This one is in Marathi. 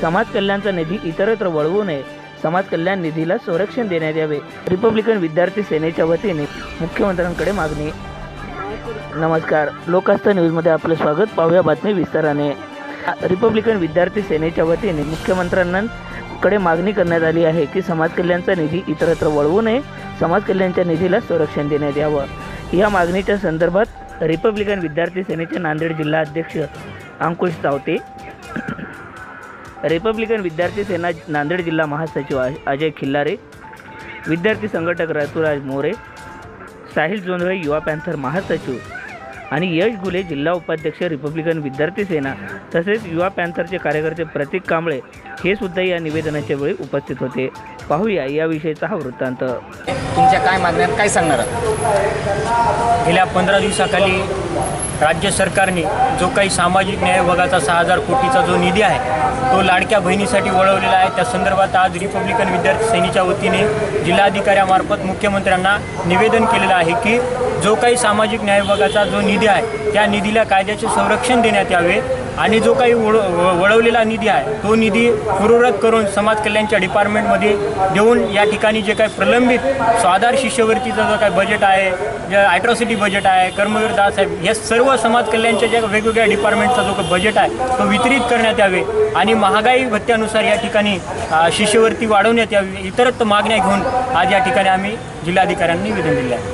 समाज कल्याणचा निधी इतरत्र वळवू नये. समाज कल्याण निधीला संरक्षण देण्यात यावे. रिपब्लिकन विद्यार्थी सेनेच्या वतीने मुख्यमंत्र्यांकडे मागणी. नमस्कार. लोकास्था न्यूजमध्ये आपलं स्वागत. पाहूया बातमी विस्ताराने. रिपब्लिकन विद्यार्थी सेनेच्या वतीने मुख्यमंत्र्यांकडे मागणी करण्यात आली आहे की समाज कल्याणचा निधी इतरत्र वळवू नये. समाज कल्याणच्या निधीला संरक्षण देण्यात यावं. या मागणीच्या संदर्भात रिपब्लिकन विद्यार्थी सेनेचे नांदेड जिल्हा अध्यक्ष अंकुश तावते रिपब्लिकन विद्यार्थी सेना नांदेड जिल्हा महासचिव अजय खिल्लारे विद्यार्थी संघटक ऋतुराज मोरे साहिल जोंधळे युवा पॅन्थर महासचिव आणि यश गुले जिल्हा उपाध्यक्ष रिपब्लिकन विद्यार्थी सेना तसेच युवा पॅन्थरचे कार्यकर्ते प्रतीक कांबळे हे सुद्धा या निवेदनाच्या वेळी उपस्थित होते. पाहूया याविषयीचा हा वृत्तांत. तुमच्या काय मागण्यात काय सांगणार गेल्या पंधरा दिवसाखाली राज्य सरकारने जो काही सामाजिक न्याय विभागाचा सहा हजार कोटीचा जो निधी आहे तो लाडक्या बहिणीसाठी वळवलेला आहे. त्या संदर्भात आज रिपब्लिकन विद्यार्थी सेनेच्या वतीने जिल्हाधिकाऱ्यामार्फत मुख्यमंत्र्यांना निवेदन केलेलं आहे की जो काही सामाजिक न्याय विभागाचा जो निधी आहे त्या निधीला कायद्याचे संरक्षण देण्यात यावे. आणि जो काही वळ व- वळवलेला निधी आहे तो निधी पूर्वरत करून समाज कल्याणच्या डिपार्टमेंटमध्ये देऊन या ठिकाणी जे काही प्रलंबित स्वाधार शिष्यवृत्तीचं जो काही बजेट आहे जे ॲट्रॉसिटी बजेट आहे कर्मवीर दासाहेब या सर्व समाज कल्याणच्या ज्या वेगवेगळ्या डिपार्टमेंटचा जो काही बजेट आहे तो वितरित करण्यात यावे आणि महागाई भत्त्यानुसार या ठिकाणी शिष्यवृत्ती वाढवण्यात यावी इतरत्र मागण्या घेऊन आज या ठिकाणी आम्ही जिल्हाधिकाऱ्यांनी निवेदन दिले आहे.